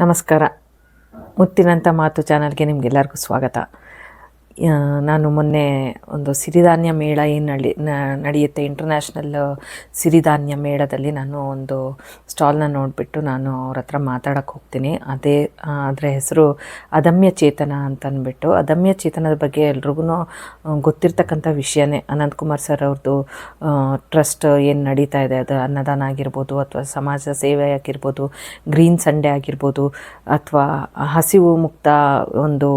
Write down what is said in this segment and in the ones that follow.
ನಮಸ್ಕಾರ. ಮುತ್ತಿನಂಥ ಮಾತು ಚಾನಲ್ಗೆ ನಿಮಗೆಲ್ಲರಿಗೂ ಸ್ವಾಗತ. ನಾನು ಮೊನ್ನೆ ಒಂದು ಸಿರಿಧಾನ್ಯ ಮೇಳ ಏನು ನಡಿ ನಡೆಯುತ್ತೆ ಇಂಟರ್ನ್ಯಾಷನಲ್ ಸಿರಿಧಾನ್ಯ ಮೇಳದಲ್ಲಿ ನಾನು ಒಂದು ಸ್ಟಾಲ್ನ ನೋಡಿಬಿಟ್ಟು ನಾನು ಅವ್ರ ಹತ್ರ ಮಾತಾಡೋಕೆ ಹೋಗ್ತೀನಿ. ಅದೇ ಅದರ ಹೆಸರು ಅದಮ್ಯ ಚೇತನ ಅಂತ ಅಂದ್ಬಿಟ್ಟು ಅದಮ್ಯ ಚೇತನದ ಬಗ್ಗೆ ಎಲ್ರಿಗೂ ಗೊತ್ತಿರ್ತಕ್ಕಂಥ ವಿಷಯನೇ. ಅನಂತಕುಮಾರ್ ಸರ್ ಅವ್ರದ್ದು ಟ್ರಸ್ಟ್ ಏನು ನಡೀತಾ ಇದೆ, ಅದು ಅನ್ನದಾನ ಆಗಿರ್ಬೋದು ಅಥವಾ ಸಮಾಜ ಸೇವೆ ಆಗಿರ್ಬೋದು ಗ್ರೀನ್ ಸಂಡೇ ಆಗಿರ್ಬೋದು, ಅಥವಾ ಹಸಿವು ಮುಕ್ತ ಒಂದು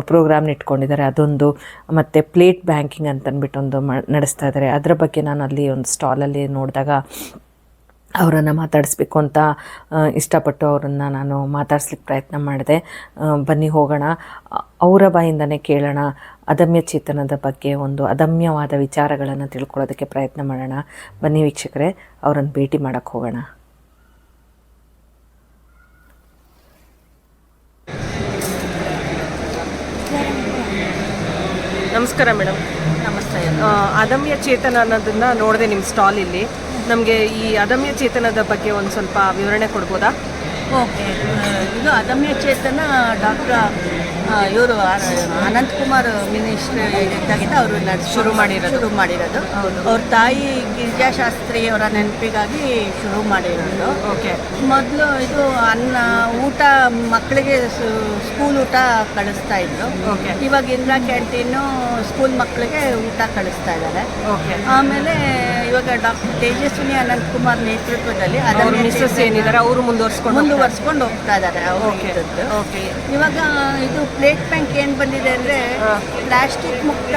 ಪ್ರೋಗ್ರಾಮ್ನ ಇಟ್ಕೊಂಡಿದ್ದಾರೆ. ಅದೊಂದು ಮತ್ತು ಪ್ಲೇಟ್ ಬ್ಯಾಂಕಿಂಗ್ ಅಂತನ್ಬಿಟ್ಟು ಒಂದು ಮ, ನಡೆಸ್ತಾ ಇದ್ದಾರೆ. ಅದರ ಬಗ್ಗೆ ನಾನು ಅಲ್ಲಿ ಒಂದು ಸ್ಟಾಲಲ್ಲಿ ನೋಡಿದಾಗ ಅವರನ್ನು ಮಾತಾಡಿಸ್ಬೇಕು ಅಂತ ಇಷ್ಟಪಟ್ಟು ಅವರನ್ನು ನಾನು ಮಾತಾಡ್ಸ್ಲಿಕ್ಕೆ ಪ್ರಯತ್ನ ಮಾಡಿದೆ. ಬನ್ನಿ ಹೋಗೋಣ. ಅವರ ಬಾಯಿಂದನೇ ಕೇಳೋಣ. ಅದಮ್ಯ ಚೇತನದ ಬಗ್ಗೆ ಒಂದು ಅದಮ್ಯವಾದ ವಿಚಾರಗಳನ್ನು ತಿಳ್ಕೊಳ್ಳೋದಕ್ಕೆ ಪ್ರಯತ್ನ ಮಾಡೋಣ. ಬನ್ನಿ ವೀಕ್ಷಕರೇ, ಅವರನ್ನು ಭೇಟಿ ಮಾಡೋಕ್ಕೆ ಹೋಗೋಣ. ನಮಸ್ಕಾರ ಮೇಡಮ್. ನಮಸ್ತೆ. ಅದಮ್ಯ ಚೇತನ ಅನ್ನೋದನ್ನ ನೋಡಿದೆ ನಿಮ್ಮ ಸ್ಟಾಲ್ ಇಲ್ಲಿ. ನಮಗೆ ಈ ಅದಮ್ಯ ಚೇತನದ ಬಗ್ಗೆ ಒಂದು ಸ್ವಲ್ಪ ವಿವರಣೆ ಕೊಡ್ಬೋದಾ? ಓಕೆ. ಇದು ಅದಮ್ಯ ಚೇತನ ಡಾಕ್ಟರ್ ಇವರು ಅನಂತಕುಮಾರ್ ಮಿನಿಸ್ಟರ್ ಇದ್ದಾಗಿಂದ ಅವರು ಶುರು ಮಾಡಿರೋದು. ಶುರು ಮಾಡಿರೋದು. ಅವ್ರ ತಾಯಿ ಗಿರಿಜಾಶಾಸ್ತ್ರಿ ಅವರ ನೆನಪಿಗಾಗಿ ಶುರು ಮಾಡಿರೋದು. ಓಕೆ. ಮೊದಲು ಇದು ಅನ್ನ ಊಟ ಮಕ್ಕಳಿಗೆ ಸ್ಕೂಲ್ ಊಟ ಕಳಿಸ್ತಾ ಇದ್ರು. ಇವಾಗ ಇಂದಿರಾ ಕ್ಯಾಂಟೀನು ಸ್ಕೂಲ್ ಮಕ್ಕಳಿಗೆ ಊಟ ಕಳಿಸ್ತಾ ಇದ್ದಾರೆ. ಓಕೆ. ಆಮೇಲೆ ಇವಾಗ ಡಾಕ್ಟರ್ ತೇಜಸ್ವಿನಿ ಅನಂತಕುಮಾರ್ ನೇತೃತ್ವದಲ್ಲಿ ಅದನ್ನು ಮಿಸಸ್ ಮಿಸ್ಸಸ್ ಏನಿದ್ದಾರೆ ಅವರು ಮುಂದುವರ್ಸ್ಕೊಂಡು ಮುಂದುವರ್ಸ್ಕೊಂಡು ಹೋಗ್ತಾ ಇದ್ದಾರೆ ಓಕೆ. ಓಕೆ. ಇವಾಗ ಇದು ಪ್ಲೇಟ್ ಬ್ಯಾಂಕ್ ಏನು ಬಂದಿದೆ ಅಂದರೆ. ಪ್ಲಾಸ್ಟಿಕ್ ಮುಕ್ತ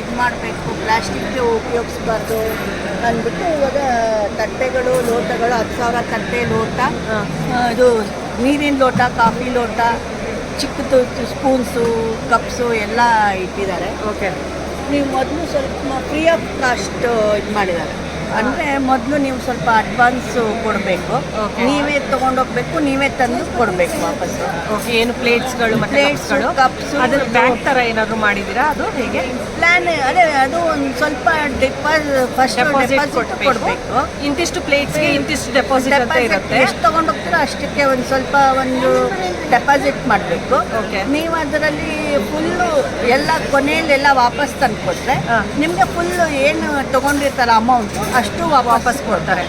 ಇದು ಮಾಡಬೇಕು ಪ್ಲಾಸ್ಟಿಕ್ ಉಪಯೋಗಿಸ್ಬಾರ್ದು ಅಂದ್ಬಿಟ್ಟು ಇವಾಗ ತಟ್ಟೆಗಳು ಲೋಟಗಳು ಹತ್ತು ಸಾವಿರ ತಟ್ಟೆ ಲೋಟ ಇದು ನೀರಿನ ಲೋಟ ಕಾಫಿ ಲೋಟ ಚಿಕ್ಕದು ಸ್ಪೂನ್ಸು ಕಪ್ಸು ಎಲ್ಲ ಇಟ್ಟಿದ್ದಾರೆ. ಓಕೆ ನೀವು ಮೊದಲು ಸ್ವಲ್ಪ ಫ್ರೀ ಆಫ್ ಕಾಸ್ಟ್ ಇದು ಮಾಡಿದ್ದಾರೆ. ಅಂದರೆ ಮೊದಲು ನೀವು ಸ್ವಲ್ಪ ಅಡ್ವಾನ್ಸ್ ಕೊಡಬೇಕು. ನೀವೇ ತೊಗೊಂಡೋಗ್ಬೇಕು ನೀವೇ ತಂದು ಕೊಡಬೇಕು ವಾಪಸ್ಸು. ಓಕೆ ಏನು ಪ್ಲೇಟ್ಸ್ಗಳು ಪ್ಲೇಟ್ಸ್ಗಳು ಕಪ್ಸ್ ಅದ್ರ ಬ್ಯಾಂಕ್ ಥರ ಏನಾದರೂ ಮಾಡಿದ್ದೀರಾ? ಅದು ಹೇಗೆ? ಪ್ಲ್ಯಾನ್ ಅದೇ ಅದು ಒಂದು ಸ್ವಲ್ಪ ಡೆಪಾಸಿಟ್ ಫಸ್ಟ್ ಡೆಪಾಸಿಟ್ ಕೊಡಬೇಕು. ಇಂತಿಷ್ಟು ಪ್ಲೇಟ್ಸ್ಗೆ ಇಂತಿಷ್ಟು ಡೆಪಾಸಿಟ್ ಅಂತ ಇರುತ್ತೆ? ಎಷ್ಟು ತೊಗೊಂಡೋಗ್ತೀರೋ ಅಷ್ಟಕ್ಕೆ ಒಂದು ಸ್ವಲ್ಪ ಒಂದು ಡೆಪಾಸಿಟ್ ಮಾಡಬೇಕು. ಓಕೆ ನೀವು ಅದರಲ್ಲಿ ಫುಲ್ಲು ಎಲ್ಲ ಕೊನೆಯಲ್ಲಿ ಎಲ್ಲ ವಾಪಸ್ ತಂದು ಕೊಟ್ಟರೆ ನಿಮಗೆ ಫುಲ್ಲು ಏನು ತೊಗೊಂಡಿರ್ತಾರ ಅಮೌಂಟ್ ಅಷ್ಟು ವಾಪಸ್ ಕೊಡ್ತಾರೆ.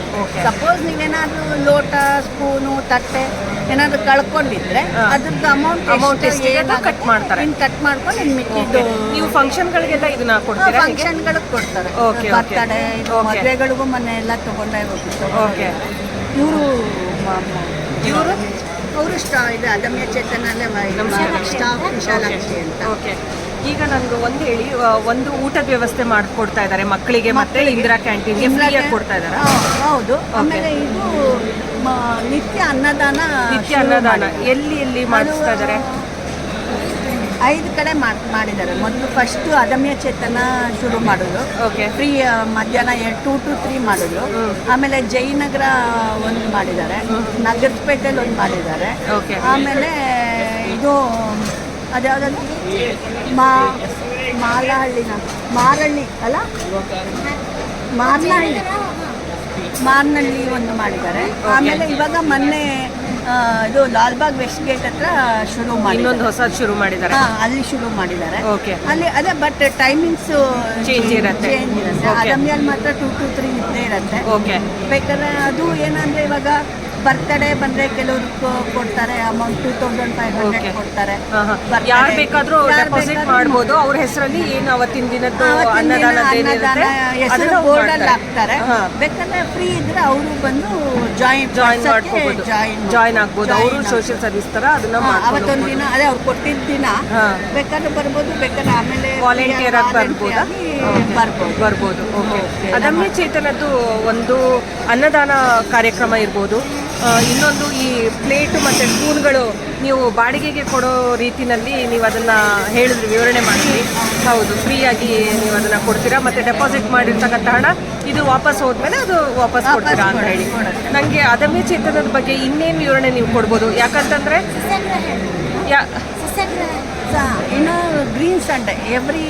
ಸಪೋಸ್ ನೀವೇನಾದ್ರೂ ಲೋಟ ಸ್ಪೂನು ತಟ್ಟೆ ಏನಾದರೂ ಕಳ್ಕೊಂಡಿದ್ರೆ. ಅದ್ರದ್ದು ಅಮೌಂಟ್ ಅಮೌಂಟ್ ಕಟ್ ಮಾಡ್ತಾರೆ. ಇನ್ನು ಕಟ್ ಮಾಡ್ಕೊಂಡು ಇನ್ನು ಮಿಕ್ಕಿದ್ದು. ನೀವು ಫಂಕ್ಷನ್ಗಳಿಗೆಲ್ಲ ಇದನ್ನ ಕೊಡ್ತೀರಾ ಫಂಕ್ಷನ್ ಫಂಕ್ಷನ್ಗಳಿಗೆ ಕೊಡ್ತಾರೆ. ಬರ್ತಡೇ. ಮದುವೆಗಳಿಗೂ ಮೊನ್ನೆ ಎಲ್ಲ ತಗೊಂಡೇ ಹೋಗಿತ್ತು ಓಕೆ ಇವರು ಇವರು ಅವರು ಸ್ಟಾ ಇದು ಅದಮ್ಯ ಚೇತನಲ್ಲೇ ಸ್ಟಾಫ್ ವಿಶಾಲಾಕ್ಷಿ ಅಂತ. ಓಕೆ ಈಗ ನನ್ಗೆ ಒಂದು ಹೇಳಿ ಒಂದು ಊಟದ ವ್ಯವಸ್ಥೆ ಮಾಡ್ಕೊಡ್ತಾ ಇದ್ದಾರೆ ಮಕ್ಕಳಿಗೆ ಮತ್ತೆ ಇಂದಿರಾ ಕ್ಯಾಂಟೀನ್ ಫ್ರೀಯಾಗಿ ಕೊಡ್ತಾ ಇದ್ದಾರೆ ಹೌದು. ಆಮೇಲೆ ಇದು ನಿತ್ಯ ಅನ್ನದಾನ ನಿತ್ಯ ಅನ್ನದಾನ. ಎಲ್ಲಿ ಎಲ್ಲಿ ಮಾಡಿಸ್ತಾ ಇದ್ದಾರೆ ಐದು ಕಡೆ ಮಾಡ್- ಮಾಡಿದ್ದಾರೆ. ಮೊದಲು ಫಸ್ಟು ಅದಮ್ಯ ಚೇತನ ಶುರು ಮಾಡೋದು. ಓಕೆ ಫ್ರೀ ಮಧ್ಯಾಹ್ನ ಟೂ ಟು ತ್ರೀ ಮಾಡಿದ್ರು ಆಮೇಲೆ ಜಯನಗರ ಒಂದು ಮಾಡಿದ್ದಾರೆ. ನಗರಪೇಟೆಲಿ ಒಂದು ಮಾಡಿದ್ದಾರೆ. ಓಕೆ ಆಮೇಲೆ ಇದು ಅದ್ಯಾವುದದು ಮಾ ಮಾಲಹಳ್ಳಿನ ಮಾರಳ್ಳಿ ಅಲ್ಲ? ಮಾರ್ನಹಳ್ಳಿ. ಮಾರ್ನಹಳ್ಳಿ ಒಂದು ಮಾಡಿದ್ದಾರೆ ಆಮೇಲೆ ಇವಾಗ ಮೊನ್ನೆ ಇದು ಲಾಲ್ಬಾಗ್ ವೆಸ್ಟ್ ಗೇಟ್ ಹತ್ರ ಶುರು ಮಾಡಿ ಇನ್ನೊಂದು ಹೊಸದು ಶುರು ಮಾಡಿದ್ದಾರೆ. ಅಲ್ಲಿ ಶುರು ಮಾಡಿದ್ದಾರೆ. ಓಕೆ ಅಲ್ಲಿ ಅದೇ ಬಟ್ ಟೈಮಿಂಗ್ಸ್ Change ಇರತ್ತೆ. ಚೇಂಜ್ ಇರುತ್ತೆ. ಮಾತ್ರ ಟೂ ಟು ತ್ರೀ ಇದ್ದೇ ಇರುತ್ತೆ. ಓಕೆ ಬೇಕಾದ್ರೆ ಅದು ಏನಂದ್ರೆ ಇವಾಗ ಬರ್ತಡೇ ಬಂದ್ರೆ ಕೆಲವರು ಕೊಡ್ತಾರೆ amount two thousand five. Hundred ಕೊಡ್ತಾರೆ. ಯಾರು ಬೇಕಾದ್ರೂ ಡೆಪಾಸಿಟ್ ಮಾಡಬಹುದು ಮಾಡ್ಬೋದು. ಅವ್ರ ಹೆಸರಲ್ಲಿ ಏನು ಅವತ್ತಿನ ದಿನದ್ದು ಅನ್ನದಾನ ಹೆಸರು ಅದನ್ನ ಬೋರ್ಡ್ ಅಲ್ಲಿ ಹಾಕ್ತಾರೆ. ಬೇಕಂದ್ರೆ ಫ್ರೀ ಇದ್ರೆ ಅವರು ಬಂದು ಜಾಯಿನ್ ಜಾಯಿನ್ ಮಾಡ್ಕೋಬಹುದು ಜಾಯಿನ್ ಜಾಯಿನ್ ಆಗ್ಬೋದು. ಅವರು ಸೋಷಿಯಲ್ ಸರ್ವಿಸ್ ತರ ಅದನ್ನ ಅವತ್ತೊಂದು ದಿನ ಅದೇ ಅವ್ರು ಕೊಟ್ಟಿದ್ದ ದಿನ. ಬೇಕಾದ್ರೆ ಬರ್ಬೋದು ಬೇಕಾದ್ರೆ ಆಮೇಲೆ ವಾಲಂಟಿಯರ್ ಆಗಿ ಬರ್ಬೋದಾ? ಬರ್ಬೋದು. ಬರ್ಬೋದು. ಓಕೆ. ಅದಮ್ಯ ಚೇತನದ್ದು ಒಂದು ಅನ್ನದಾನ ಕಾರ್ಯಕ್ರಮ ಇರ್ಬೋದು. ಇನ್ನೊಂದು ಈ ಪ್ಲೇಟ್ ಮತ್ತು ಸ್ಪೂನ್ಗಳು ನೀವು ಬಾಡಿಗೆಗೆ ಕೊಡೋ ರೀತಿನಲ್ಲಿ ನೀವು ಅದನ್ನು ಹೇಳಿದ್ರಿ ವಿವರಣೆ ಮಾಡಿದ್ರಿ ಹೌದು ಫ್ರೀಯಾಗಿ ನೀವು ಅದನ್ನು ಕೊಡ್ತೀರಾ ಮತ್ತು ಡೆಪಾಸಿಟ್ ಮಾಡಿರ್ತಕ್ಕಂಥ ಹಣ ಇದು ವಾಪಸ್ ಹೋದ್ಮೇಲೆ ಅದು ವಾಪಸ್ ಕೊಡ್ತೀರಾ ಅಂತ ಹೇಳಿ. ನನಗೆ ಅದಮ್ಯ ಚೇತನದ ಬಗ್ಗೆ ಇನ್ನೇನು ವಿವರಣೆ ನೀವು ಕೊಡ್ಬೋದು? ಯಾಕಂತಂದರೆ ಯಾ ಇನ್ನು ಗ್ರೀನ್ ಸಂಡೇ ಎವ್ರಿ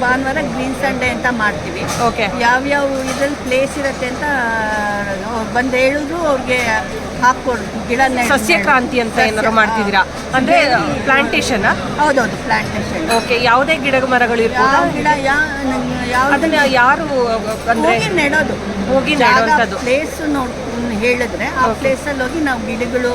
ಭಾನುವಾರ ಗ್ರೀನ್ ಸಂಡೇ ಅಂತ ಮಾಡ್ತೀವಿ. ಓಕೆ ಯಾವ್ಯಾವ ಇದ್ರಲ್ಲಿ ಪ್ಲೇಸ್ ಇರುತ್ತೆ ಅಂತ ಬಂದು ಹೇಳಿದ್ರು ಅವ್ರಿಗೆ ಹಾಕ್ಕೊಡು ಗಿಡ ಸಸ್ಯ ಕ್ರಾಂತಿ ಅಂತ ಏನಾದ್ರು ಮಾಡ್ತಿದ್ದೀರಾ? ಅಂದ್ರೆ ಪ್ಲಾಂಟೇಶನ್ ಹೌದೌದು ಪ್ಲಾಂಟೇಶನ್ ಓಕೆ ಯಾವುದೇ ಗಿಡ ಮರಗಳು ಇರ್ಬೋದು? ಗಿಡ ಅದನ್ನ ಯಾರು ಅಂದ್ರೆ ಹೋಗಿ ನೆಡೋದು. ಹೋಗಿ ನೆಡೋದು ಪ್ಲೇಸ್ ನೋಡ್ ಹೇಳಿದ್ರೆ ಆ ಪ್ಲೇಸ್ ಅಲ್ಲಿ ಹೋಗಿ ನಾವು ಗಿಡಗಳು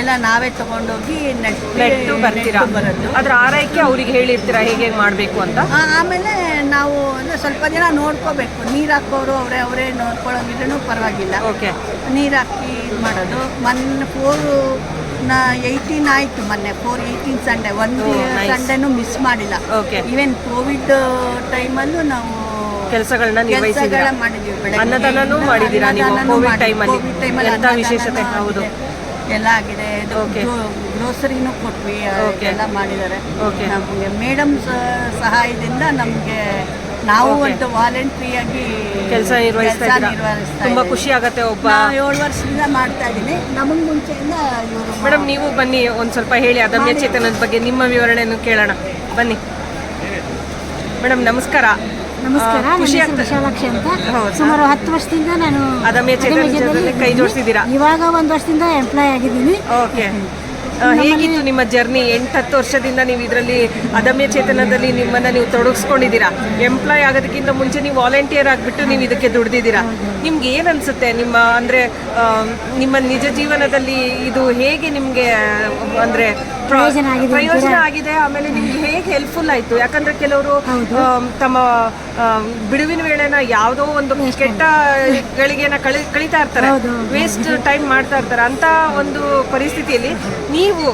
ಎಲ್ಲ ನಾವೇ ತಗೊಂಡೋಗಿ ನೆಟ್ಟು ಬರ್ತೀರಾ? ಬರೋದು. ಅದ್ರ ಆರೈಕೆ ಅವ್ರಿಗೆ ಹೇಳಿರ್ತೀರಾ? ಹೇಗೆ ಮಾಡಬೇಕು ಅಂತ? ಆಮೇಲೆ ನಾವು ಅಂದ್ರೆ ಸ್ವಲ್ಪ ದಿನ ನೋಡ್ಕೋಬೇಕು. ನೀರು ಹಾಕೋರು ಅವರೇ ಅವರೇ ನೋಡ್ಕೊಳ್ಳೋಂಗಿದ್ರೂ ಪರವಾಗಿಲ್ಲ. ಓಕೆ ನೀರು ಹಾಕಿ ಇದು ಮಾಡೋದು. ಮೊನ್ನೆ ಫೋರ್ ನಾ ಏಯ್ಟೀನ್ ಆಯಿತು ಮೊನ್ನೆ. ಫೋರ್ ಏಯ್ಟೀನ್ ಸಂಡೆ ಒಂದು ಸಂಡೆನು ಸಂಡೇನು ಮಿಸ್ ಮಾಡಿಲ್ಲ. ಓಕೆ ಈವನ್ ಕೋವಿಡ್ ಟೈಮಲ್ಲೂ ನಾವು ಕೆಲಸಗಳನ್ನ ನಿರ್ವಹಿಸಿದ್ದೀರಾ ಕೆಲಸಗಳ ಮಾಡಿದ್ದೀವಿ ಬೆಳಗ್ಗೆ. ಅನ್ನದಾನನೂ ಮಾಡಿದ್ದೀರಾ ನೀವು? ಅನ್ನದಾನನೂ ಕೋವಿಡ್ ಮಾಡಿ- ಟೈಮಲ್ಲಿ ಕೋವಿಡ್ ಟೈಮಲ್ಲಿ ಎಂಥ ವಿಶೇಷತೆ? ಹೌದು. ಎಲ್ಲ ಆಗಿದೆ. Okay. ಗ್ರೋಸರಿನೂ ಕೊಟ್ವಿ Okay. ಎಲ್ಲ ಮಾಡಿದ್ದಾರೆ. Okay. ನಮಗೆ ಮೇಡಮ್ ಸಹಾಯದಿಂದ ನಮಗೆ ನಾವು Okay. ಒಂದು ವಾಲಂಟ್ರಿಯಾಗಿ ಕೆಲಸ ನಿರ್ವಹಿಸ್ತಾ ಇದ್ದೀರಾ? ತುಂಬಾ ಖುಷಿ ಆಗತ್ತೆ ಒಬ್ಬ ಏಳು ವರ್ಷದಿಂದ ಮಾಡ್ತಾ ಇದ್ದೀನಿ. ನಮಗೆ ಮುಂಚೆಯಿಂದ ಇವರು ಮೇಡಮ್ ನೀವು ಬನ್ನಿ ಒಂದ್ ಸ್ವಲ್ಪ ಹೇಳಿ ಅದಮ್ಯ ಚೇತನದ ಬಗ್ಗೆ ನಿಮ್ಮ ವಿವರಣೆಯನ್ನು ಕೇಳೋಣ. ಬನ್ನಿ. ಮೇಡಮ್ ನಮಸ್ಕಾರ. ನಮಸ್ಕಾರ ಖುಷಿ ವಿಶಾಲಾಕ್ಷಿ ಅಂತ. ಸುಮಾರು ಹತ್ತು ವರ್ಷದಿಂದ ನಾನು ಕೈ ಜೋಡಿಸಿದ್ದೀರಾ? ಇವಾಗ ಒಂದು ವರ್ಷದಿಂದ ಎಂಪ್ಲಾಯ್ ಆಗಿದ್ದೀನಿ. ಓಕೆ. ಹೇಗಿತ್ತು ನಿಮ್ಮ ಜರ್ನಿ? ಎಂಟು ಹತ್ತು ವರ್ಷದಿಂದ ನೀವು ಇದರಲ್ಲಿ ಅದಮ್ಯ ಚೇತನದಲ್ಲಿ ನಿಮ್ಮನ್ನ ನೀವು ತೊಡಗಿಸ್ಕೊಂಡಿದ್ದೀರಾ? ಎಂಪ್ಲಾಯ್ ಆಗೋದಕ್ಕಿಂತ ಮುಂಚೆ ನೀವು ವಾಲಂಟಿಯರ್ ಆಗಿಬಿಟ್ಟು ನೀವು ಇದಕ್ಕೆ ದುಡ್ದಿದ್ದೀರಾ? ನಿಮ್ಗೆ ಏನು ಅನ್ಸುತ್ತೆ? ನಿಮ್ಮ ಅಂದ್ರೆ ನಿಮ್ಮ ನಿಜ ಜೀವನದಲ್ಲಿ ಇದು ಹೇಗೆ ನಿಮಗೆ ಅಂದ್ರೆ ಪ್ರಯೋಜನ ಆಗಿದೆ ಪ್ರಯೋಜನ ಆಗಿದೆ. ಆಮೇಲೆ ನಿಮ್ಗೆ ಹೇಗೆ ಹೆಲ್ಪ್ಫುಲ್ ಆಯ್ತು? ಯಾಕಂದ್ರೆ ಕೆಲವರು. ತಮ್ಮ ಬಿಡುವಿನ ವೇಳೆನ ಯಾವುದೋ ಒಂದು ಕೆಟ್ಟ ಗಳಿಗೆನ ಕಳಿ ಕಳೀತಾ ಇರ್ತಾರೆ. ವೇಸ್ಟ್ ಟೈಮ್ ಮಾಡ್ತಾ ಇರ್ತಾರೆ. ಅಂತ ಒಂದು ಪರಿಸ್ಥಿತಿಯಲ್ಲಿ ನೀವು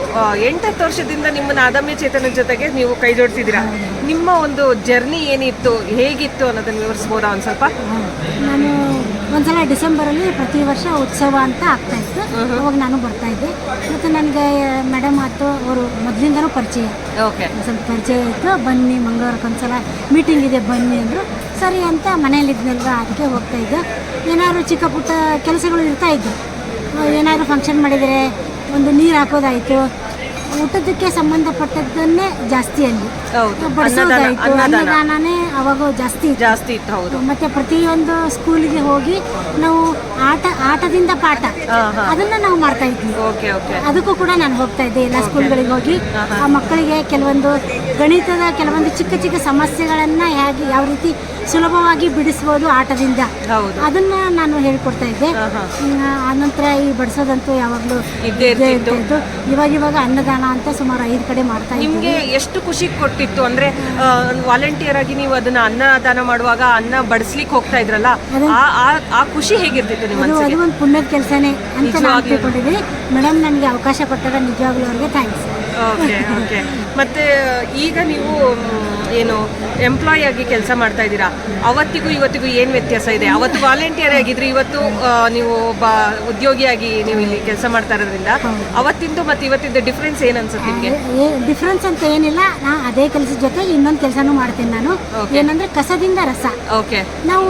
ಎಂಟತ್ತು ವರ್ಷದಿಂದ ನಿಮ್ಮನ್ನ ಅದಮ್ಯ ಚೇತನ ಜೊತೆಗೆ ನೀವು ಕೈ ಜೋಡಿಸಿದ್ದೀರಾ? ನಿಮ್ಮ ಒಂದು ಜರ್ನಿ ಏನಿತ್ತು? ಹೇಗಿತ್ತು ಅನ್ನೋದನ್ನ ವಿವರಿಸ್ಬೋದಾ ಒಂದ್ ಸ್ವಲ್ಪ? ನಾನು ಒಂದ್ಸಲ ಡಿಸೆಂಬರಲ್ಲಿ ಪ್ರತಿ ವರ್ಷ ಉತ್ಸವ ಅಂತ ಆಗ್ತಾ ಇತ್ತು. ಅವಾಗ ನಾನು ಬರ್ತಾ ಇದ್ದೆ. ಮತ್ತು ನನಗೆ ಮೇಡಮ್ ಆಯ್ತು ಅವರು ಮೊದಲಿಂದನೂ ಪರಿಚಯ. ಓಕೆ. ಸ್ವಲ್ಪ ಪರಿಚಯ ಇತ್ತು. ಬನ್ನಿ ಮಂಗಳವಾರಕ್ಕೊಂದ್ಸಲ ಮೀಟಿಂಗ್ ಇದೆ ಬನ್ನಿ ಅಂದರು. ಸರಿ ಅಂತ ಮನೇಲಿದ್ನಲ್ವ ಅದಕ್ಕೆ ಹೋಗ್ತಾ ಇದ್ದೆ. ಏನಾದ್ರು ಚಿಕ್ಕ ಪುಟ್ಟ ಕೆಲಸಗಳು ಇರ್ತಾ ಇದ್ದು ಏನಾದರೂ ಫಂಕ್ಷನ್ ಮಾಡಿದರೆ ಒಂದು ನೀರು ಹಾಕೋದಾಯಿತು. ಊಟದಕ್ಕೆ ಸಂಬಂಧಪಟ್ಟದ್ದನ್ನೇ ಜಾಸ್ತಿ ಅಲ್ಲಿ. ಬಡಿಸೋದಾಯ್ತು ಅನ್ನದಾನ ಅನ್ನದಾನ ಅನ್ನದಾನನೇ ಅವಾಗ ಜಾಸ್ತಿ ಜಾಸ್ತಿ ಇತ್ತು ಹೌದು. ಮತ್ತೆ ಪ್ರತಿಯೊಂದು ಸ್ಕೂಲಿಗೆ ಹೋಗಿ ನಾವು ಆಟ ಆಟದಿಂದ ಪಾಠ. ಅದನ್ನ ನಾವು ಮಾಡ್ತಾ ಇದ್ವಿ. ಅದಕ್ಕೂ ಕೂಡ ನಾನು ಹೋಗ್ತಾ ಇದ್ದೆ ಎಲ್ಲ ಸ್ಕೂಲ್ಗಳಿಗೆ ಹೋಗಿ. ಆ ಮಕ್ಕಳಿಗೆ ಕೆಲವೊಂದು ಗಣಿತದ ಕೆಲವೊಂದು ಚಿಕ್ಕ ಚಿಕ್ಕ ಸಮಸ್ಯೆಗಳನ್ನ ಹೇಗೆ ಯಾವ ರೀತಿ ಸುಲಭವಾಗಿ ಬಿಡಿಸ್ಬೋದು ಆಟದಿಂದ. ಅದನ್ನ ನಾನು ಹೇಳ್ಕೊಡ್ತಾ ಇದ್ದೆ. ಆನಂತರ ಈ ಬಡಿಸೋದಂತೂ ಯಾವಾಗಲೂ ಇದ್ದೇ ಇರ್ತಿತ್ತು. ಇತ್ತು. ಇವಾಗ ಇವಾಗ ಅನ್ನದಾನ ಅಂತ ಸುಮಾರು ಐದು ಕಡೆ ಮಾಡ್ತಾ ನಿಮ್ಗೆ ಎಷ್ಟು ಖುಷಿ ಕೊಟ್ಟಿತ್ತು? ಅಂದ್ರೆ ವಾಲಂಟಿಯರ್ ಆಗಿ ನೀವು ಅದನ್ನ ಅನ್ನದಾನ ಮಾಡುವಾಗ ಅನ್ನ ಬಡಿಸ್ಲಿಕ್ಕೆ ಹೋಗ್ತಾ ಇದ್ರಲ್ಲ ಆ ಆ- ಖುಷಿ ಹೇಗಿರ್ತಿತ್ತು ನಿಮ್ಮ ಅದು ಮನಸ್ಸಿಗೆ ಅದು ಒಂದು ಪುಣ್ಯದ ಕೆಲಸನೇ ಅಂತ ನಾನು ನಿಜವಾಗ್ಲೂ. ತಿಳ್ಕೊಂಡಿದ್ದೀನಿ. ಮೇಡಮ್ ನನಗೆ ಅವಕಾಶ ಕೊಟ್ಟಾಗ ನಿಜವಾಗ್ಲೂ ಅವ್ರಿಗೆ ಥ್ಯಾಂಕ್ಸ್ ಓಕೆ ಓಕೆ ಮತ್ತೆ ಈಗ ನೀವು ಏನು ಎಂಪ್ಲಾಯ್ ಆಗಿ ಕೆಲಸ ಮಾಡ್ತಾ ಇದ್ದೀರಾ? ಅವತ್ತಿಗೂ ಇವತ್ತಿಗೂ ಏನು ವ್ಯತ್ಯಾಸ ಇದೆ? ಅವತ್ತು ವಾಲಂಟಿಯರ್ ಆಗಿದ್ರಿ ಇವತ್ತು ನೀವು ಒಬ್ಬ ಉದ್ಯೋಗಿಯಾಗಿ ನೀವು ಇಲ್ಲಿ ಕೆಲಸ ಮಾಡ್ತಾ ಇರೋದ್ರಿಂದ ಅವತ್ತಿಂದು ಮತ್ತೆ ಇವತ್ತಿಂದ ಡಿಫ್ರೆನ್ಸ್ ಏನು ಅನ್ಸುತ್ತೆ ನಿಮಗೆ? ಡಿಫ್ರೆನ್ಸ್ ಅಂತ ಏನಿಲ್ಲ. ನಾ ಅದೇ ಕೆಲಸದ ಜೊತೆ ಇನ್ನೊಂದು ಕೆಲಸನೂ ಮಾಡ್ತೀನಿ ನಾನು. ಏನಂದ್ರೆ ಕಸದಿಂದ ರಸ. ಓಕೆ ನಾವು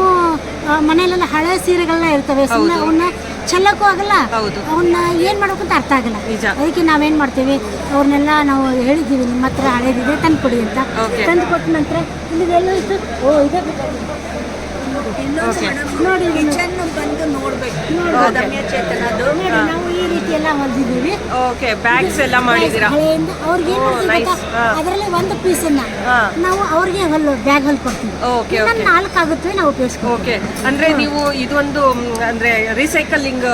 ಮನೆಯಲ್ಲೆಲ್ಲ ಹಳೆ ಸೀರೆಗಳನ್ನ ಇರ್ತವೆ. ಸುಮ್ಮನೆ ಅವನ್ನ ಚೆಲ್ಲಕ್ಕೂ ಆಗಲ್ಲ ಹೌದು. ಅವನ್ನ ಏನ್ ಮಾಡ್ಬೇಕು ಅಂತ ಅರ್ಥ ಆಗಲ್ಲ ನಿಜ. ಅದಕ್ಕೆ ನಾವೇನ್ ಮಾಡ್ತೀವಿ ಅವ್ರನ್ನೆಲ್ಲ ನಾವು ಹೇಳಿದ್ದೀವಿ ನಿಮ್ಮ ಹತ್ರ ಹಳೇದಿದೆ ತಂದು ಕೊಡಿ ಅಂತ. ತಂದು ಕೊಟ್ಟ ನಂತರ ಇಲ್ಲಿ ಇತ್ತು ಓ ಇದೆ ಓಕೆ ನೋಡಿ ಕಿಚನ್ ಬಂದು ನೋಡ್ಬೇಕು. ಅದಮ್ಯ ಚೇತನದು. ನೋಡಿ ನಾವು ಈ ರೀತಿ ಎಲ್ಲ ಹೊಲ್ದಿದ್ದೀವಿ ಓಕೆ ಬ್ಯಾಗ್ಸ್ ಎಲ್ಲ ಮಾಡಿದ್ದೀರಾ? ಹಳೆಯಿಂದ. ಅವ್ರಿಗೆ ಏನ್ ಮಾಡ್ತೀವಿ nice. ಗೊತ್ತಾ? ಹಾ. ಅದರಲ್ಲಿ ಒಂದು ಪೀಸನ್ನ ಹಾ. ನಾವು ಅವ್ರಿಗೆ ಹೊಲ್ಲು ಬ್ಯಾಗ್ ಹೊಲ್ ಕೊಡ್ತೀವಿ. ಓಕೆ ಇನ್ನೊಂದು ಓಕೆ ನಾಲ್ಕು ಆಗುತ್ತೆ ನಾವು ಉಪಯೋಗಿಸ್ಕೊ ಓಕೆ ಅಂದ್ರೆ ನೀವು ಇದೊಂದು ಮ್, ಅಂದ್ರೆ ರೀಸೈಕಲಿಂಗ್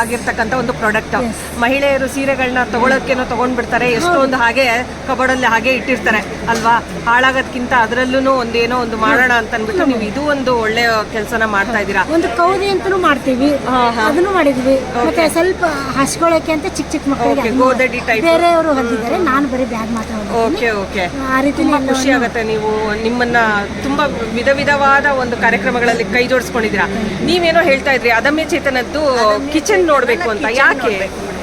ಆಗಿರ್ತಕ್ಕಂತ ಒಂದು ಪ್ರಾಡಕ್ಟ್ ಮಹಿಳೆಯರು ಸೀರೆಗಳನ್ನ ತಗೊಳಕ್ಕೇನೋ ತಗೊಂಡ್ಬಿಡ್ತಾರೆ. ಎಷ್ಟೊಂದು ಹಾಗೆ ಕಬೋರ್ಡಲ್ಲಿ ಹಾಗೆ ಇಟ್ಟಿರ್ತಾರೆ. ಅಲ್ವಾ? ಹಾಳಾಗೋದ್ಕಿಂತ ಅದರಲ್ಲೂ ಒಂದೇನೋ ಒಂದು ಮಾಡೋಣ ಅಂತ ಅಂದ್ಬಿಟ್ಟು ನೀವು ಇದು ಒಂದು ಒಳ್ಳೆ ಕೆಲಸನ ಮಾಡ್ತಾ ಇದ್ದೀರಾ? ಒಂದು ಕೌದಿ ಅಂತಾನೂ ಮಾಡ್ತೀವಿ. ಅದನ್ನು ಮಾಡಿದ್ವಿ. ಮತ್ತೆ ಸ್ವಲ್ಪ ಹಸ್ಕೊಳ್ಳೋಕೆ ಅಂತ ಚಿಕ್ಕ ಚಿಕ್ಕ ಮಕ್ಕಳಿಗೆ ಗೋದಡಿ ಟೈಪ್ ಬೇರೆಯವರು ಹೊಂದಿದ್ದಾರೆ ನಾನು ಬರೀ ಬ್ಯಾಗ್ ಮಾತ್ರ ಓಕೆ ಓಕೆ ಆ ರೀತಿ ತುಂಬಾ ಖುಷಿ ಆಗುತ್ತೆ ನೀವು ನಿಮ್ಮನ್ನ ತುಂಬಾ ವಿಧ ವಿಧವಾದ ಒಂದು ಕಾರ್ಯಕ್ರಮಗಳಲ್ಲಿ ಕೈ ಜೋಡಿಸ್ಕೊಂಡಿದ್ದೀರಾ. ನೀವೇನೋ ಹೇಳ್ತಾ ಇದ್ರಿ ಅದಮ್ಯ ಚೇತನದ್ದು ಕಿಚನ್ ನೋಡ್ಬೇಕು ಅಂತ. ಯಾಕೆ?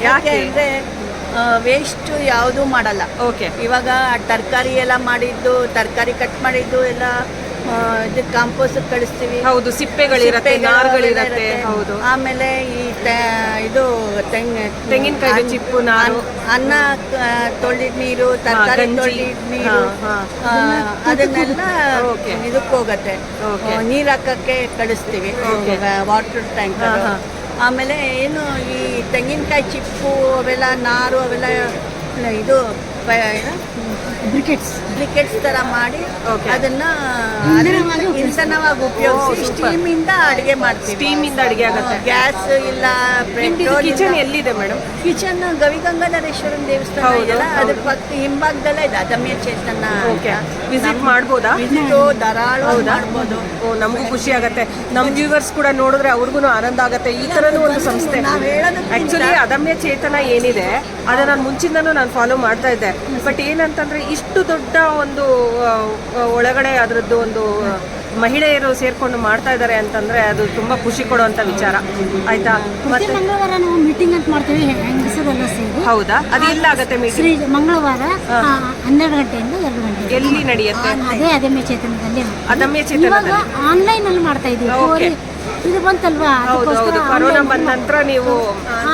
ಯಾಕೆ? ಅಂದ್ರೆ ವೇಸ್ಟ್ ಯಾವುದು ಮಾಡಲ್ಲ. ಓಕೆ ಇವಾಗ ತರಕಾರಿ ಎಲ್ಲ ಮಾಡಿದ್ದು ತರಕಾರಿ ಕಟ್ ಮಾಡಿದ್ದು ಎಲ್ಲ ಇದು ಕಾಂಪೋಸ್ ಕಳಿಸ್ತೀವಿ ಹೌದು ಸಿಪ್ಪೆಗಳಿರತ್ತೆ ಸಿಪ್ಪೆಗಳು ನಾರುಗಳಿರತ್ತೆ. ಹೌದು ಆಮೇಲೆ ಈ ಇದು ತೆಂಗ್ ತೆಂಗಿನಕಾಯಿ ಚಿಪ್ಪು ನಾರು. ಅನ್ನ ಆ, ತೊಳೆದಿದ್ ನೀರು ತರಕಾರಿ ಗಂಜಿ. ನೀರು ಅದನ್ನೆಲ್ಲ. ಇದಕ್ಕೆ ಹೋಗತ್ತೆ. ನೀರ್ ಹಾಕಕ್ಕೆ ಕಳಿಸ್ತೀವಿ ವಾಟರ್ ಟ್ಯಾಂಕ್. ಆಮೇಲೆ ಏನು ಈ ತೆಂಗಿನಕಾಯಿ ಚಿಪ್ಪು ಅವೆಲ್ಲ ನಾರು ಅವೆಲ್ಲ ಇದು ಬ್ರಿಕೆಟ್ಸ್ ಬ್ರಿಕೆಟ್ಸ್ ತರ ಮಾಡಿ. ಅದನ್ನ ಇಂಧನವಾಗಿ ಉಪಯೋಗಿಸಿ ಸ್ಟೀಮ್ ಇಂದ ಅಡಿಗೆ ಮಾಡ್ತೀವಿ. ಸ್ಟೀಮ್ ಇಂದ ಅಡಿಗೆ ಆಗುತ್ತೆ. ಗ್ಯಾಸ್ ಇಲ್ಲ ಕಿಚನ್ ಎಲ್ಲಿದೆ ಮೇಡಮ್ ಕಿಚನ್ ಗವಿಗಂಗಾಧರೇಶ್ವರನ್ ದೇವಸ್ಥಾನ ಇದೆಯಲ್ಲ? ಅದ್ರ. ಪಕ್ಕ ಹಿಂಭಾಗದಲ್ಲೇ ಇದೆ. ಅದಮ್ಯ ಚೇತನ ಓಕೆ ವಿಸಿಟ್ ಮಾಡ್ಬೋದಾ? ಧಾರಾಳ? ಮಾಡ್ಬೋದು. ಓ ನಮಗೂ ಖುಷಿ ಆಗುತ್ತೆ. ನಮ್ಮ ವ್ಯೂವರ್ಸ್ ಕೂಡ ನೋಡಿದ್ರೆ ಅವ್ರಿಗೂ ಆನಂದ ಆಗುತ್ತೆ. ಈ ತರನೂ ಒಂದು ಸಂಸ್ಥೆ. ಆಕ್ಚುಲಿ ಅದಮ್ಯ ಚೇತನ ಏನಿದೆ ಅದನ್ನ ನಾನು ಮುಂಚಿಂದನೂ ನಾನು ಫಾಲೋ ಮಾಡ್ತಾ ಇದ್ದೆ. ಬಟ್ ಏನಂತಂದ್ರೆ ಇಷ್ಟು ದೊಡ್ಡ ಒಂದು ಒಳಗಡೆ ಅದರದ್ದು ಒಂದು ಮಹಿಳೆಯರು ಸೇರ್ಕೊಂಡು ಮಾಡ್ತಾ ಇದ್ದಾರೆ ಅಂತಂದ್ರೆ ಅದು ತುಂಬಾ ಖುಷಿ ಕೊಡುವಂತ ವಿಚಾರ. ಆಯ್ತಾ? ಮತ್ತೆ ಮಂಗಳವಾರ ನಾವು ಮೀಟಿಂಗ್ ಅಂತ ಮಾಡ್ತೀವಿ ಹೆಂಗಸರೆಲ್ಲ ಸೇರಿ. ಹೌದಾ? ಅದು ಎಲ್ಲ ಆಗುತ್ತೆ ಮೀಟಿಂಗ್ ಮಂಗಳವಾರ ಹನ್ನೆರಡು ಗಂಟೆಯಿಂದ ಎರಡು ಗಂಟೆ ಎಲ್ಲಿ ನಡೆಯುತ್ತೆ? ಅದೇ ಅದಮ್ಯ ಚೇತನದಲ್ಲಿ ಅದಮ್ಯ ಚೇತನದಲ್ಲಿ? ಆನ್ಲೈನ್ ಅಲ್ಲಿ ಮಾಡ್ತಾ ಇದೀವಿ. ಇದು ಬಂತಲ್ವಾ? ಕೊರೋನಾ ಬಂದ ನಂತರ ನೀವು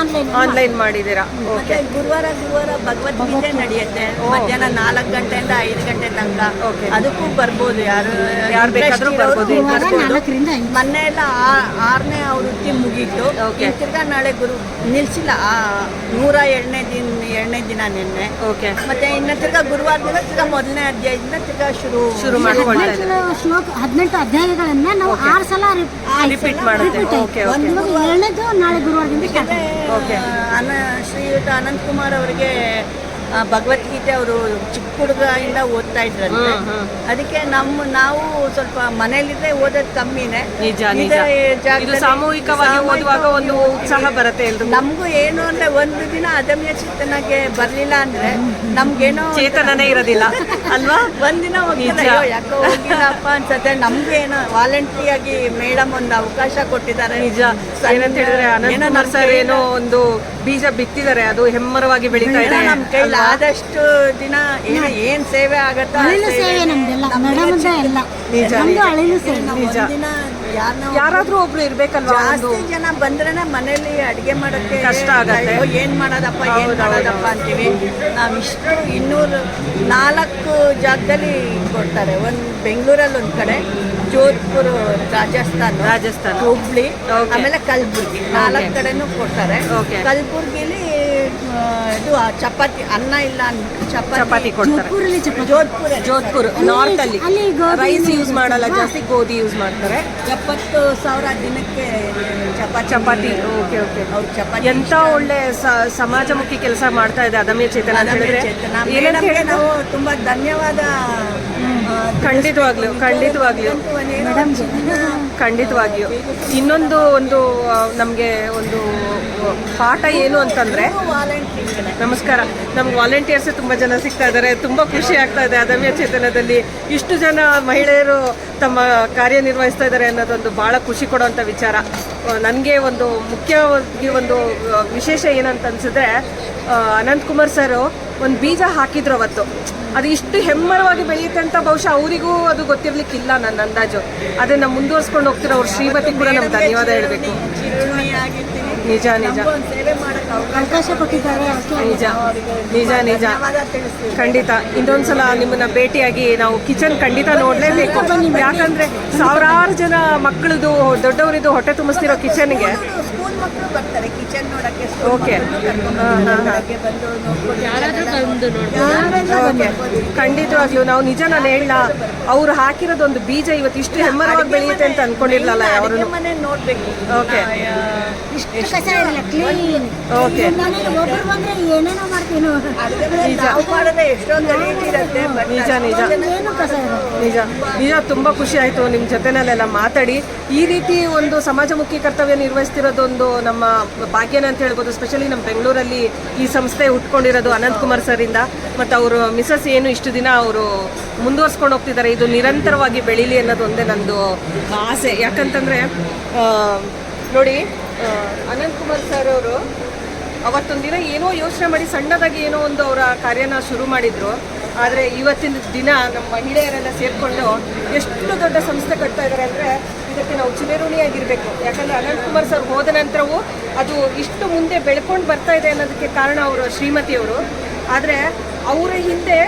ಆನ್ಲೈನ್ ಮಾಡಿದೀರಾ ಮಾಡಿದ್ದೀರಾ? ಓಕೆ ಗುರುವಾರ ಗುರುವಾರ ಭಗವದ್ಗೀತೆ ನಡೆಯುತ್ತೆ. ಮಧ್ಯಾಹ್ನ ನಾಲ್ಕು ಗಂಟೆಯಿಂದ ಐದು ಗಂಟೆ ತನಕ. ಅದಕ್ಕೂ ಬರ್ಬೋದು ಯಾರು ಯಾರು ಬೇಕಾದರೂ ಬರ್ಬೋದು. ಮೊನ್ನೆ ಎಲ್ಲ ಇನ್ನು ತಿರ್ಗಾ ನಾಳೆ ಗುರು ನಿಲ್ಸಿಲ್ಲ. ಆ ನೂರ ಎರಡನೇ ದಿನ ಎರಡನೇ ದಿನ ನಿನ್ನೆ. ಓಕೆ. ಮತ್ತೆ ಇನ್ನ ತಿರ್ಗಾ ಗುರುವಾರದಿಂದ ತಿರ್ಗಾ ಮೊದಲನೇ ಅಧ್ಯಾಯದಿಂದ ತಿರ್ಗಾ ಶುರು ಶುರು ಮಾಡ್ಕೊಳ್ತಾ ಇದ್ದಾರೆ. ಶ್ಲೋಕ ಹದಿನೆಂಟು ಅಧ್ಯಾಯಗಳನ್ನ ನಾವು ಆರು ಸಲ ರಿಪೀಟ್ ಮಾಡುತ್ತೆ. ಓಕೆ ಏಳನೇದು ನಾಳೆ ಗುರುವಾರದಿಂದ. ಅನ ಶ್ರೀಯುತ ಅನಂತ್ ಕುಮಾರ್ ಅವರಿಗೆ ಭಗವದ್ಗೀತೆ ಅವರು ಚಿಕ್ಕ ಹುಡುಗಿಂದ ಓದ್ತಾ ಇದ್ರಂತೆ. ಅದಕ್ಕೆ ನಮ್ಮ ನಾವು ಸ್ವಲ್ಪ ಮನೇಲಿದ್ರೆ ಓದೋದು ಕಮ್ಮಿನೇ. ನಿಜ ನಿಜ. ಇದೇ ಸಾಮೂಹಿಕವಾಗಿ ಓದುವಾಗ ಒಂದು ಉತ್ಸಾಹ ಬರುತ್ತೆ ಎಲ್ರಿಗೂ. ನಮಗೂ ಏನು ಅಂದ್ರೆ ಒಂದು ದಿನ ಅದಮ್ಯ ಚಿತ್ತನಾಗೆ ಬರ್ಲಿಲ್ಲ ಅಂದ್ರೆ ನಮ್ಗೇನೋ ಚೇತನನೇ ಇರೋದಿಲ್ಲ. ಅಲ್ವಾ? ಒಂದಿನ ಹೋಗಿಲ್ಲ ಯಾಕೋ ಹೋಗಿಲ್ಲಪ್ಪ ಅನ್ಸತ್ತೆ. ನಮ್ಗೆ ಏನೋ ವಾಲಂಟ್ರಿ ಆಗಿ ಮೇಡಮ್ ಒಂದು ಅವಕಾಶ ಕೊಟ್ಟಿದ್ದಾರೆ. ನಿಜ. ಏನಂತ ಹೇಳಿದ್ರೆ ಏನೋ ಒಂದು ಬೀಜ ಬಿತ್ತಿದ್ದಾರೆ. ಅದು ಹೆಮ್ಮರವಾಗಿ ಬೆಳೀತಾ ಇದೆ. ನಮ್ ಕೈಲಿ? ಆದಷ್ಟು ದಿನ ಏನು ಏನ್ ಸೇವೆ ಆಗತ್ತಾ ಅಳಿಲು ಸೇವೆ ನಮ್ದೆಲ್ಲ. ಎಲ್ಲ. ನಿಜ, ನಮ್ದು ನಿಜ. ಅಳಿಲು ಸೇವೆ. ನಾವು ನಿಜ. ಯಾರಾದ್ರೂ ಒಬ್ರು ಇರ್ಬೇಕಲ್ವಾ ಜಾಸ್ತಿ ಜನ ಬಂದ್ರೇನೆ ಮನೇಲಿ ಅಡಿಗೆ ಮಾಡೋಕ್ಕೆ ಕಷ್ಟ ಆಗುತ್ತೆ. ಅಯ್ಯೋ, ಏನ್ ಮಾಡೋದಪ್ಪ ಏನ್ ಮಾಡೋದಪ್ಪ ಅಂತೀವಿ. ನಾವ್ ಇಷ್ಟು ಇನ್ನೂರು ನಾಲ್ಕು ಜಾಗದಲ್ಲಿ ಕೊಡ್ತಾರೆ. ಒಂದ್ ಬೆಂಗಳೂರಲ್ಲಿ ಒಂದ್ ಕಡೆ ಜೋಧ್ಪುರ್ ರಾಜಸ್ಥಾನ್ ರಾಜಸ್ಥಾನ. ಹುಬ್ಳಿ Okay. ಆಮೇಲೆ ಕಲಬುರ್ಗಿ. ನಾಲ್ಕು ಕಡೆನೂ ಕೊಡ್ತಾರೆ. Okay. ಕಲಬುರ್ಗಿಲಿ ಇದು ಚಪಾತಿ ಅನ್ನ ಇಲ್ಲ ಅಂದ್ಬಿಟ್ಟು ಚಪಾತಿ ಚಪಾತಿ ಕೊಡ್ತಾರೆ. ಜೋಧ್ಪುರಲ್ಲಿ ಚಪಾತಿ. ಜೋಧ್ಪುರ್ ಜೋಧ್ಪುರ್ ನಾರ್ತ್ ಅಲ್ಲಿ. ಅಲ್ಲಿ ಗೋಧಿ ರೈಸ್ ಯೂಸ್ ಮಾಡಲ್ಲ ಜಾಸ್ತಿ ಗೋಧಿ ಯೂಸ್ ಮಾಡ್ತಾರೆ. ಎಪ್ಪತ್ತು ಸಾವಿರ ದಿನಕ್ಕೆ ಚಪಾತಿ. ಚಪಾತಿ ಓಕೆ ಓಕೆ ಅವ್ರು ಚಪಾತಿ ಎಂತ ಒಳ್ಳೆ ಸ- ಸಮಾಜಮುಖಿ ಕೆಲಸ ಮಾಡ್ತಾ ಇದೆ ಅದಮ್ಯ ಚೇತನ ಅಂತ ಹೇಳಿದ್ರೆ? ಚೇತನ. ಏನಂತ ಮೇಡಮ್ಗೆ ಹೇಳಿದ್ರೆ ನಾವು ತುಂಬಾ ಧನ್ಯವಾದ ಆ, ಖಂಡಿತವಾಗ್ಲೂ ಖಂಡಿತವಾಗ್ಲೂ. ಒಂದೇನೋ ಖಂಡಿತವಾಗಿಯೂ. ಇನ್ನೊಂದು ಒಂದು ನಮಗೆ ಒಂದು ಪಾಠ ಏನು ಅಂತಂದ್ರೆ, ನಮಸ್ಕಾರ. ನಮ್ಗೆ ವಾಲಂಟಿಯರ್ಸ್ ತುಂಬ ಜನ ಸಿಗ್ತಾ ಇದ್ದಾರೆ ತುಂಬ ಖುಷಿ ಆಗ್ತಾ ಇದೆ ಅದಮ್ಯ ಚೇತನದಲ್ಲಿ. ಇಷ್ಟು ಜನ ಮಹಿಳೆಯರು ತಮ್ಮ ಕಾರ್ಯನಿರ್ವಹಿಸ್ತಾ ಇದ್ದಾರೆ ಅನ್ನೋದೊಂದು ಭಾಳ ಖುಷಿ ಕೊಡುವಂಥ ವಿಚಾರ. ನನಗೆ ಒಂದು ಮುಖ್ಯವಾಗಿ ಒಂದು ವಿಶೇಷ ಏನಂತ ಅನ್ಸಿದ್ರೆ ಅನಂತ್ ಕುಮಾರ್ ಸರ್ ಒಂದು ಬೀಜ ಹಾಕಿದ್ರು ಅವತ್ತು. ಅದು ಇಷ್ಟು ಹೆಮ್ಮರವಾಗಿ ಬೆಳೆಯುತ್ತೆ ಅಂತ ಬಹುಶಃ ಅವರಿಗೂ ಅದು ಗೊತ್ತಿರ್ಲಿಕ್ಕಿಲ್ಲ ನನ್ನ ಅಂದಾಜು. ಅದನ್ನ ಮುಂದುವರ್ಸ್ಕೊಂಡು ಹೋಗ್ತಿರೋ ಅವ್ರ ಶ್ರೀಮತಿ ಕೂಡ ನಮ್ಗೆ ಧನ್ಯವಾದ ಹೇಳಬೇಕು. ನಿಜ ನಿಜ. ನಿಜ ನಿಜ ನಿಜ. ಖಂಡಿತ. ಇನ್ನೊಂದ್ಸಲ ನಿಮ್ಮನ್ನ ಭೇಟಿಯಾಗಿ ನಾವು ಕಿಚನ್ ಖಂಡಿತ ನೋಡ್ಲೇಬೇಕು. ಯಾಕಂದ್ರೆ ಸಾವಿರಾರು ಜನ ಮಕ್ಕಳದು ದೊಡ್ಡವರಿದು ಹೊಟ್ಟೆ ತುಂಬಿಸ್ತಿರೋ ಕಿಚನ್ಗೆ ಮಕ್ಕಳು ಬರ್ತಾರೆ ಕಿಚನ್ ನೋಡಕ್ಕೆ ಹಾ. ಬಂದು ನೋಡ್ಕೊಂಡು ಓಕೆ ಖಂಡಿತವಾಗ್ಲೂ ನಾವು ನಿಜ ನಾನು ಹೇಳ ಅವ್ರು ಹಾಕಿರೋದೊಂದು ಬೀಜ ಇವತ್ತು ಇಷ್ಟು ಹೆಮ್ಮರವಾಗಿ ಬೆಳೆಯುತ್ತೆ ಅಂತ ಅನ್ಕೊಂಡಿರ್ಲಲ್ಲ ಅವರು ಮನೆ ನೋಡ್ಬೇಕು. ಓಕೆ ನಿಜ. ನಿಜ ಏನು ಕಸ ಇರಲ್ಲ ನಿಜ. ನಿಜ ತುಂಬ ಖುಷಿ ಆಯ್ತು ನಿಮ್ಮ ಜೊತೆನಲ್ಲೆಲ್ಲ ಮಾತಾಡಿ. ಈ ರೀತಿ ಒಂದು ಸಮಾಜಮುಖಿ ಕರ್ತವ್ಯ ನಿರ್ವಹಿಸ್ತಿರೋದೊಂದು ನಮ್ಮ ಭಾಗ್ಯನ ಅಂತ ಹೇಳ್ಬೋದು ಸ್ಪೆಷಲಿ ನಮ್ಮ ಬೆಂಗಳೂರಲ್ಲಿ ಈ ಸಂಸ್ಥೆ ಹುಟ್ಕೊಂಡಿರೋದು ಅನಂತ್ ಕುಮಾರ್ ಸರಿಂದ ಮತ್ತು ಅವರು ಮಿಸಸ್ ಏನು ಇಷ್ಟು ದಿನ ಅವರು ಮುಂದುವರ್ಸ್ಕೊಂಡು ಹೋಗ್ತಿದ್ದಾರೆ. ಇದು ನಿರಂತರವಾಗಿ ಬೆಳೀಲಿ ಅನ್ನೋದು ಒಂದೇ ನಂದು ಆಸೆ. ಯಾಕಂತಂದರೆ ನೋಡಿ ಅನಂತ್ ಕುಮಾರ್ ಸರ್ ಅವರು ಅವತ್ತೊಂದು ದಿನ ಏನೋ ಯೋಚನೆ ಮಾಡಿ ಸಣ್ಣದಾಗಿ ಏನೋ ಒಂದು ಅವರ ಕಾರ್ಯನ ಶುರು ಮಾಡಿದ್ರು. ಆದರೆ ಇವತ್ತಿನ ದಿನ ನಮ್ಮ ಮಹಿಳೆಯರೆಲ್ಲ ಸೇರಿಕೊಂಡು ಎಷ್ಟು ದೊಡ್ಡ ಸಂಸ್ಥೆ ಕಟ್ತಾ ಇದ್ದಾರೆ ಅಂದರೆ ಇದಕ್ಕೆ ನಾವು ಚಿರಋಣಿಯಾಗಿರಬೇಕು. ಯಾಕಂದರೆ ಅನಂತ್ ಕುಮಾರ್ ಸರ್ ಹೋದ ನಂತರವೂ ಅದು ಇಷ್ಟು ಮುಂದೆ ಬೆಳ್ಕೊಂಡು ಬರ್ತಾ ಇದೆ ಅನ್ನೋದಕ್ಕೆ ಕಾರಣ ಅವರು ಶ್ರೀಮತಿಯವರು ಆದರೆ ಅವರ ಹಿಂದೆ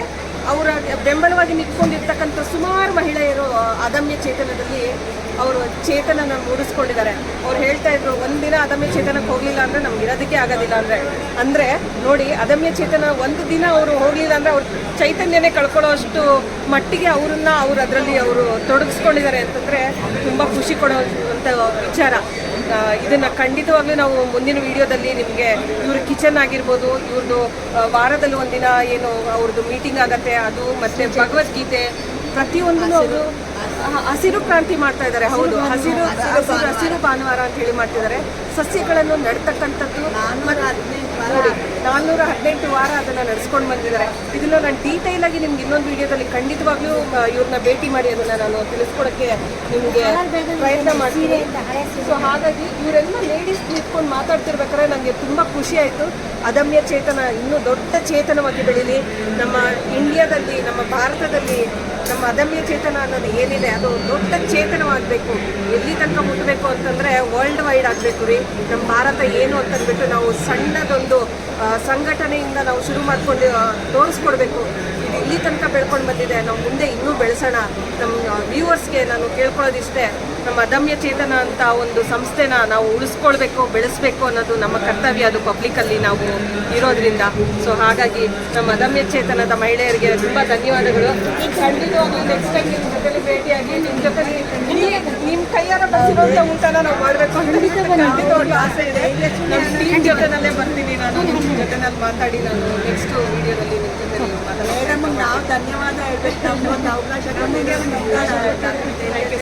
ಅವರ ಬೆಂಬಲವಾಗಿ ನಿಂತ್ಕೊಂಡಿರ್ತಕ್ಕಂಥ ಸುಮಾರು ಮಹಿಳೆಯರು ಅದಮ್ಯ ಚೇತನದಲ್ಲಿ ಅವರು ಚೇತನನ ಮೂಡಿಸ್ಕೊಂಡಿದ್ದಾರೆ. ಅವ್ರು ಹೇಳ್ತಾ ಇದ್ರು ಒಂದಿನ ಅದಮ್ಯ ಚೇತನಕ್ಕೆ ಹೋಗ್ಲಿಲ್ಲ ಅಂದ್ರೆ ನಮ್ಗೆ ಇರೋದಕ್ಕೆ ಆಗೋದಿಲ್ಲ ಅಂದ್ರೆ. ಅಂದ್ರೆ ನೋಡಿ ಅದಮ್ಯ ಚೇತನ ಒಂದು ದಿನ ಅವರು ಹೋಗ್ಲಿಲ್ಲ ಅಂದ್ರೆ ಅವ್ರ ಚೈತನ್ಯನೇ ಕಳ್ಕೊಳ್ಳೋ ಅಷ್ಟು ಮಟ್ಟಿಗೆ ಅವರನ್ನ ಅವ್ರು ಅದರಲ್ಲಿ ಅವರು ತೊಡಗಿಸ್ಕೊಂಡಿದ್ದಾರೆ ಅಂತಂದ್ರೆ ತುಂಬಾ ಖುಷಿ ಕೊಡುವಂತ ವಿಚಾರ. ಇದನ್ನ ಖಂಡಿತವಾಗ್ಲೂ ನಾವು ಮುಂದಿನ ವಿಡಿಯೋದಲ್ಲಿ ನಿಮಗೆ ಇವ್ರ ಕಿಚನ್ ಆಗಿರ್ಬೋದು ಇವ್ರದ್ದು ವಾರದಲ್ಲಿ ಒಂದಿನ ಏನು ಅವ್ರದ್ದು ಮೀಟಿಂಗ್ ಆಗತ್ತೆ ಅದು ಮತ್ತೆ ಭಗವದ್ಗೀತೆ ಪ್ರತಿಯೊಂದು ಅವರು ಹಸಿರು ಕ್ರಾಂತಿ ಮಾಡ್ತಾ ಇದ್ದಾರೆ ಹೌದು. ಹಸಿರು ಹಸಿರು ಹಸಿರು ಭಾನುವಾರ. ಅಂತ ಹೇಳಿ ಮಾಡ್ತಿದ್ದಾರೆ. ಸಸ್ಯಗಳನ್ನು ನಡ್ತಕ್ಕಂಥದ್ದು ನೋಡಿ ನಾನ್ನೂರ ಹದಿನೆಂಟು ವಾರ ಅದನ್ನ ನಡೆಸ್ಕೊಂಡು ಬಂದಿದ್ದಾರೆ. ಇದನ್ನ ನಾನು ಡೀಟೈಲ್ ಆಗಿ ನಿಮ್ಗೆ ಇನ್ನೊಂದು ವಿಡಿಯೋದಲ್ಲಿ ಖಂಡಿತವಾಗ್ಲೂ ಇವ್ರನ್ನ ಭೇಟಿ ಮಾಡಿ ಅದನ್ನ ನಾನು ತಿಳಿಸ್ಕೊಡಕ್ಕೆ ನಿಮಗೆ ಪ್ರಯತ್ನ ಮಾಡ್ತೀನಿ. ಸೊ ಹಾಗಾಗಿ ಇವರೆಲ್ಲ ಲೇಡೀಸ್ ನಿಂತ್ಕೊಂಡು ಮಾತಾಡ್ತಿರ್ಬೇಕಾದ್ರೆ ನನಗೆ ತುಂಬ ಖುಷಿ ಆಯಿತು. ಅದಮ್ಯ ಚೇತನ ಇನ್ನೂ ದೊಡ್ಡ ಚೇತನವಾಗಿ ಬೆಳೀಲಿ. ನಮ್ಮ ಇಂಡಿಯಾದಲ್ಲಿ ನಮ್ಮ ಭಾರತದಲ್ಲಿ ನಮ್ಮ ಅದಮ್ಯ ಚೇತನ ಅನ್ನೋದು ಏನಿದೆ, ಅದು ದೊಡ್ಡ ಚೇತನವಾಗಬೇಕು. ಎಲ್ಲಿ ತನಕ ಮುಟ್ಟಬೇಕು ಅಂತಂದರೆ ವರ್ಲ್ಡ್ ವೈಡ್ ಆಗಬೇಕು ರೀ. ನಮ್ಮ ಭಾರತ ಏನು ಅಂತಂದ್ಬಿಟ್ಟು ನಾವು ಸಣ್ಣದೊಂದು ಸಂಘಟನೆಯಿಂದ ನಾವು ಶುರು ಮಾಡ್ಕೊಂಡು ತೋರಿಸ್ಕೊಡ್ಬೇಕು. ಇಲ್ಲಿ ತನಕ ಬೆಳ್ಕೊಂಡು ಬಂದಿದೆ ನಾವು ಮುಂದೆ ಇನ್ನೂ ಬೆಳೆಸೋಣ. ನಮ್ಮ ವ್ಯೂವರ್ಸ್ಗೆ ನಾನು ಕೇಳ್ಕೊಳ್ಳೋದಿಷ್ಟೇ ನಮ್ಮ ಅದಮ್ಯ ಚೇತನ ಅಂತ ಒಂದು ಸಂಸ್ಥೆನ ನಾವು ಉಳಿಸ್ಕೊಳ್ಬೇಕು ಬೆಳೆಸಬೇಕು ಅನ್ನೋದು ನಮ್ಮ ಕರ್ತವ್ಯ ಅದು ಪಬ್ಲಿಕಲ್ಲಿ ನಾವು ಇರೋದ್ರಿಂದ. ಸೊ ಹಾಗಾಗಿ ನಮ್ಮ ಅದಮ್ಯ ಚೇತನದ ಮಹಿಳೆಯರಿಗೆ ತುಂಬ ಧನ್ಯವಾದಗಳು. ಖಂಡಿತವಾಗ್ಲೂ ನೆಕ್ಸ್ಟ್ ಟೈಮ್ ನಿಮ್ಮ ಜೊತೆಲಿ ಭೇಟಿಯಾಗಿ ನಿಮ್ಮ ಜೊತೆಲಿ ನಿಮ್ಮ ಕೈಯಾರ ಬಸಿರುವಂಥ ಊಟನ ನಾವು ಮಾಡಬೇಕು ಖಂಡಿತವಾಗ್ಲೂ ಆಸೆ ಇದೆ. ನಮ್ಮ ಟೀಮ್ ಜೊತೆನಲ್ಲೇ ಬರ್ತೀನಿ ನಾನು ನಿಮ್ಮ ಜೊತೆನಲ್ಲಿ ಮಾತಾಡಿ ನಾನು ನೆಕ್ಸ್ಟ್ ವಿಡಿಯೋದಲ್ಲಿ ನಿಮ್ಮ ಜೊತೆ ನಾವು ಧನ್ಯವಾದ ಹೇಳ್ಬೇಕು ನಮ್ಗೊಂದು ಅವಕಾಶ ಕೊಟ್ಟಿದ್ದೀರಿ.